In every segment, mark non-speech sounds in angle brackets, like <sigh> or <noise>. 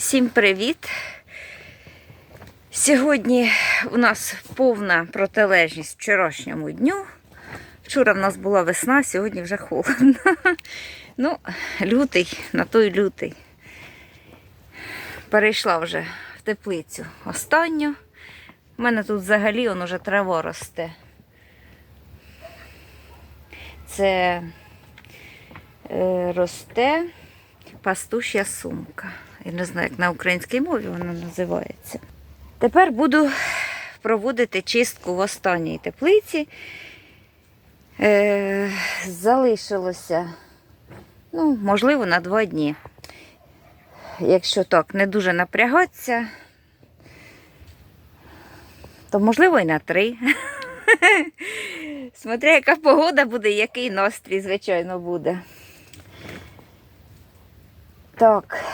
Всім привіт! Сьогодні у нас повна протилежність вчорашньому дню. Вчора в нас була весна, сьогодні вже холодно. <laughs> Ну, лютий, на той лютий. Перейшла вже в теплицю останню. У мене тут взагалі он уже трава росте. Це е, росте пастушя сумка. Я не знаю, як на українській мові вона називається. Тепер буду проводити чистку в останній теплиці. Е, залишилося, ну, можливо, на два дні. Якщо так не дуже напрягатися, то можливо і на три. <laughs> Смотря, яка погода буде, який настрій, звичайно, буде. Так.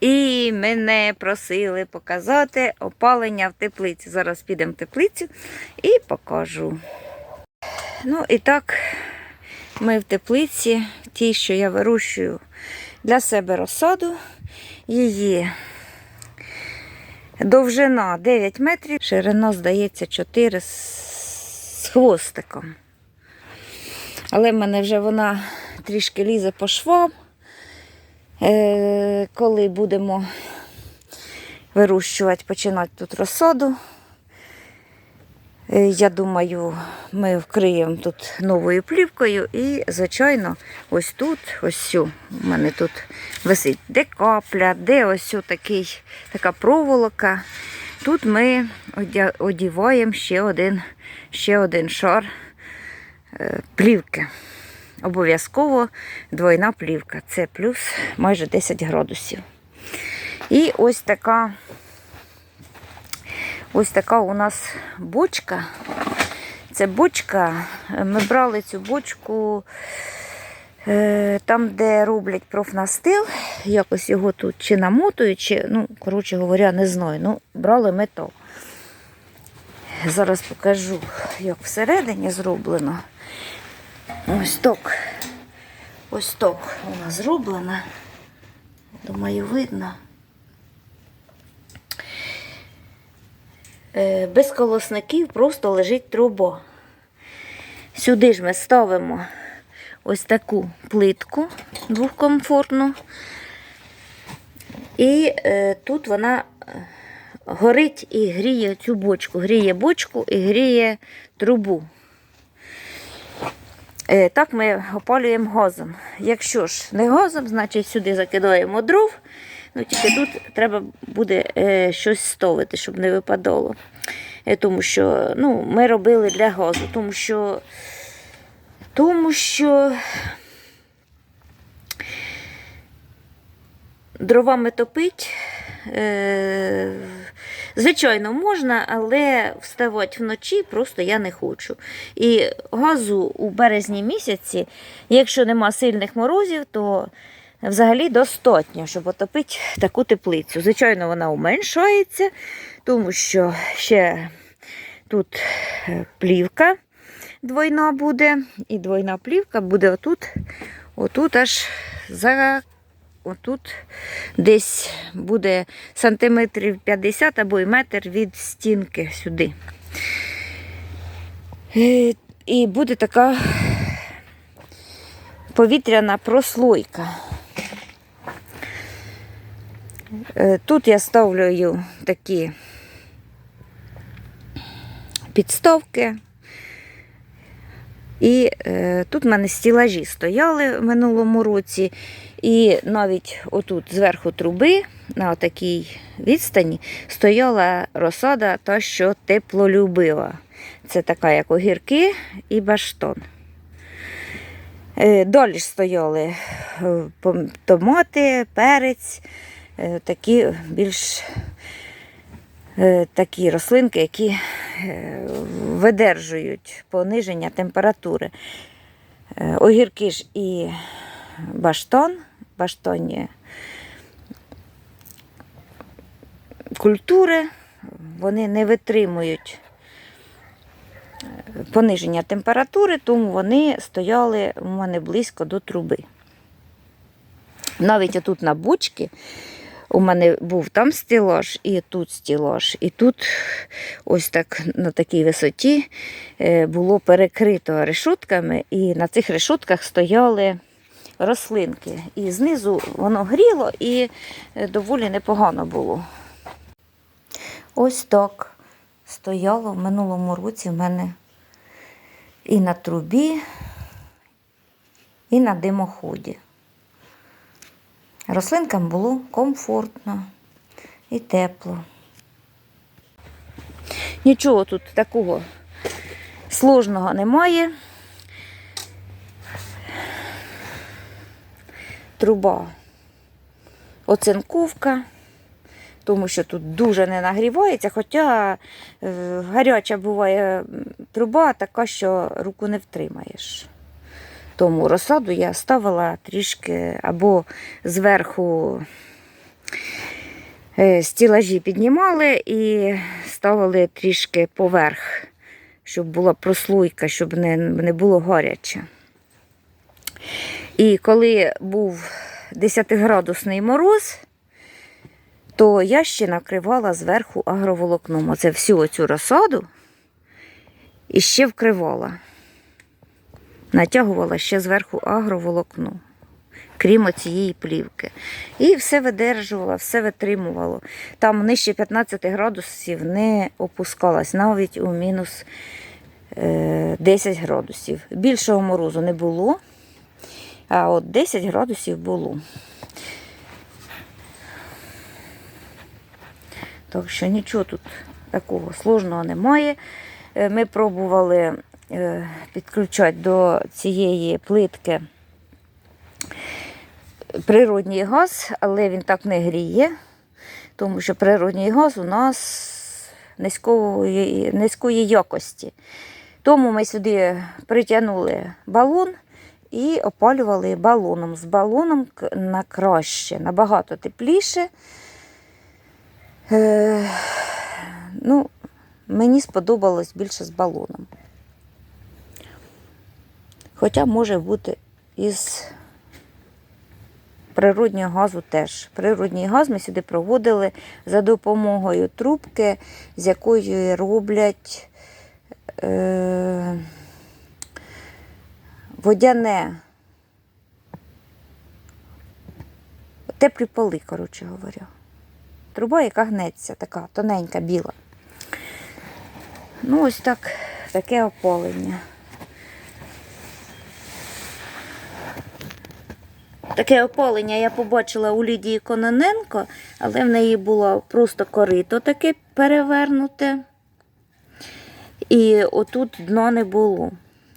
І мене просили показати опалення в теплиці. Зараз підемо в теплицю і покажу. Ну, і так, ми в теплиці, ті, що я вирощую для себе розсаду. Її довжина 9 метрів, ширина, здається, 4 з хвостиком. Але в мене вже вона трішки лізе по швам. Е, коли будемо вирощувати, починати тут розсаду. Е, Я думаю, ми вкриємо тут новою плівкою і, звичайно, ось тут, ось у мене тут висить де капля, де ось такий, така проволока. Тут ми одіваємо ще один, ще один шар е, плівки. Обов'язково двойна плівка. Це плюс майже 10 градусів. І ось така ось така у нас бочка. Це бочка. Ми брали цю бочку е, там, де роблять профнастил. Якось його тут чи намотують, чи, ну, коротше говоря, не знаю. Ну, брали метал. Зараз покажу, як всередині зроблено. Ось так. Ось так вона зроблена. Думаю, видно. Е, Без колосників просто лежить труба. Сюди ж ми ставимо ось таку плитку двохкомфортну. І е, тут вона е, горить і гріє цю бочку. Гріє бочку і гріє трубу. Е, Так ми опалюємо газом. Якщо ж не газом, значить сюди закидаємо дров. Ну, тільки тут треба буде е, щось ставити, щоб не випадало. Е, тому що ну, ми робили для газу, тому що, тому що дровами топить. Звичайно, можна, але вставати вночі просто я не хочу. І газу у березні місяці, якщо нема сильних морозів, то взагалі достатньо, щоб отопити таку теплицю. Звичайно, вона уменшується, тому що ще тут е, плівка двойна буде, і двойна плівка буде отут, отут аж за отут десь буде сантиметрів 50 або й метр від стінки сюди. Е, І буде така повітряна прослойка. Е, Тут я ставлю такі підставки. І е, тут в мене стілажі стояли в минулому році. І навіть отут зверху труби, на такій відстані, стояла розсада, та що теплолюбива. Це така, як огірки і баштон. Е, Далі ж стояли е, томати, перець, е, такі більш такі рослинки, які видержують пониження температури. Огірки ж і баштон, баштонні культури, вони не витримують е, пониження температури, тому вони стояли у мене близько до труби. Навіть отут на бочці у мене був там стілаж і тут стілаж. І тут ось так на такій висоті е, було перекрито решутками, і на цих решутках стояли рослинки. І знизу воно гріло і е, доволі непогано було. Ось так стояло в минулому році в мене і на трубі, і на димоході. Рослинкам було комфортно і тепло. Нічого тут такого сложного немає. Труба оцинковка, тому що тут дуже не нагрівається, хоча е, гаряча буває труба така, що руку не втримаєш. Тому розсаду я ставила трішки або зверху е, стілажі піднімали і ставили трішки поверх, щоб була прослойка, щоб не, не було гаряче. І коли був 10-градусний мороз, то я ще накривала зверху агроволокном. Оце всю цю розсаду і ще вкривала. Натягувала ще зверху агроволокно, крім цієї плівки. І все видержувала, все витримувало. Там нижче 15 градусів не опускалась, навіть у мінус е, 10 градусів. Більшого морозу не було, а от 10 градусів було. Так що нічого тут такого сложного немає. Е, Ми пробували е, підключати до цієї плитки природній газ, але він так не гріє, тому що природній газ у нас низької, низької якості. Тому ми сюди притягнули балон і опалювали балоном. З балоном на краще, набагато тепліше. Е, ну, мені сподобалось більше з балоном. Хоча може бути із природнього газу теж. Природній газ ми сюди проводили за допомогою трубки, з якої роблять е, водяне. Теплі поли, коротше говоря. Труба, яка гнеться, така тоненька, біла. Ну, ось так, таке опалення. Таке опалення я побачила у Лідії Кононенко, але в неї було просто корито таке перевернуте. І отут дна не було.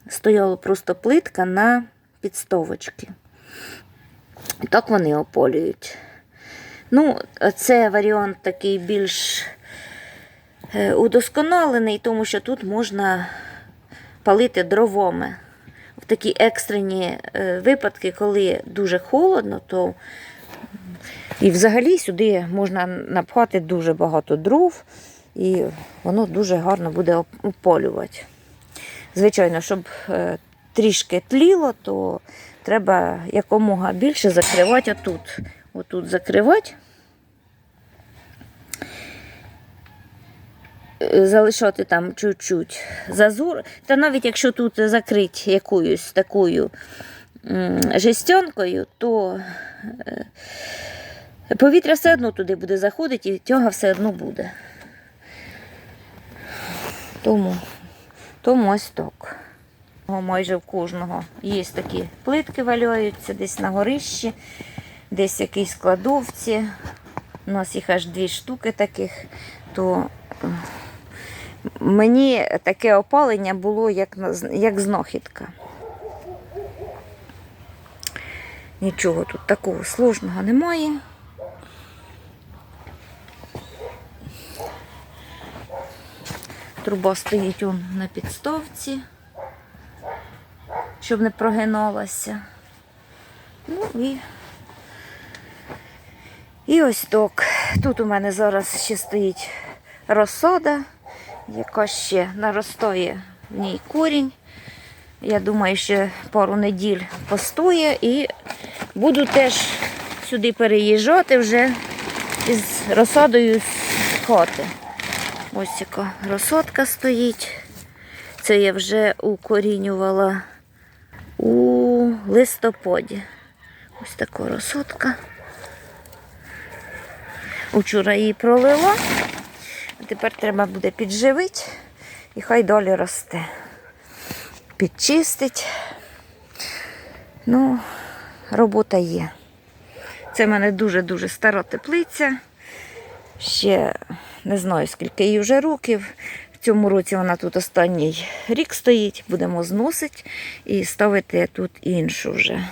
Стояла просто плитка на підстовочки. Так вони ополюють. Ну, це варіант такий більш е, удосконалений, тому що тут можна палити дровами. В такі екстрені е, випадки, коли дуже холодно, то і взагалі сюди можна напхати дуже багато дров, і воно дуже гарно буде оп- опалювати. Звичайно, щоб е, трішки тліло, то треба якомога більше закривати отут. Отут закривати. Е, Залишати там чуть-чуть зазор. Та навіть якщо тут закрити якоюсь такою жестянкою, то е, повітря все одно туди буде заходити і тяга все одно буде. Тому, тому ось так. Майже в кожного є такі плитки валяються десь на горищі, десь в якійсь кладовці. У нас їх аж дві штуки таких, то е, мені таке опалення було як, як знахідка. Нічого тут такого сложного немає. Труба стоїть он на підставці, щоб не прогиналася. Ну і, і ось так. Тут у мене зараз ще стоїть розсада, яка ще наростає в ній корінь. Я думаю, ще пару неділь постоє і буду теж сюди переїжджати вже із розсадою з хати. Ось яка розсадка стоїть. Це я вже укорінювала у листопаді. Ось така розсадка. Учора її пролила, тепер треба буде підживити і хай далі росте. Підчистить. Ну, робота є. Це в мене дуже-дуже стара теплиця. Ще не знаю, скільки їй вже років. В цьому році вона тут останній рік стоїть. Будемо зносити і ставити тут іншу вже.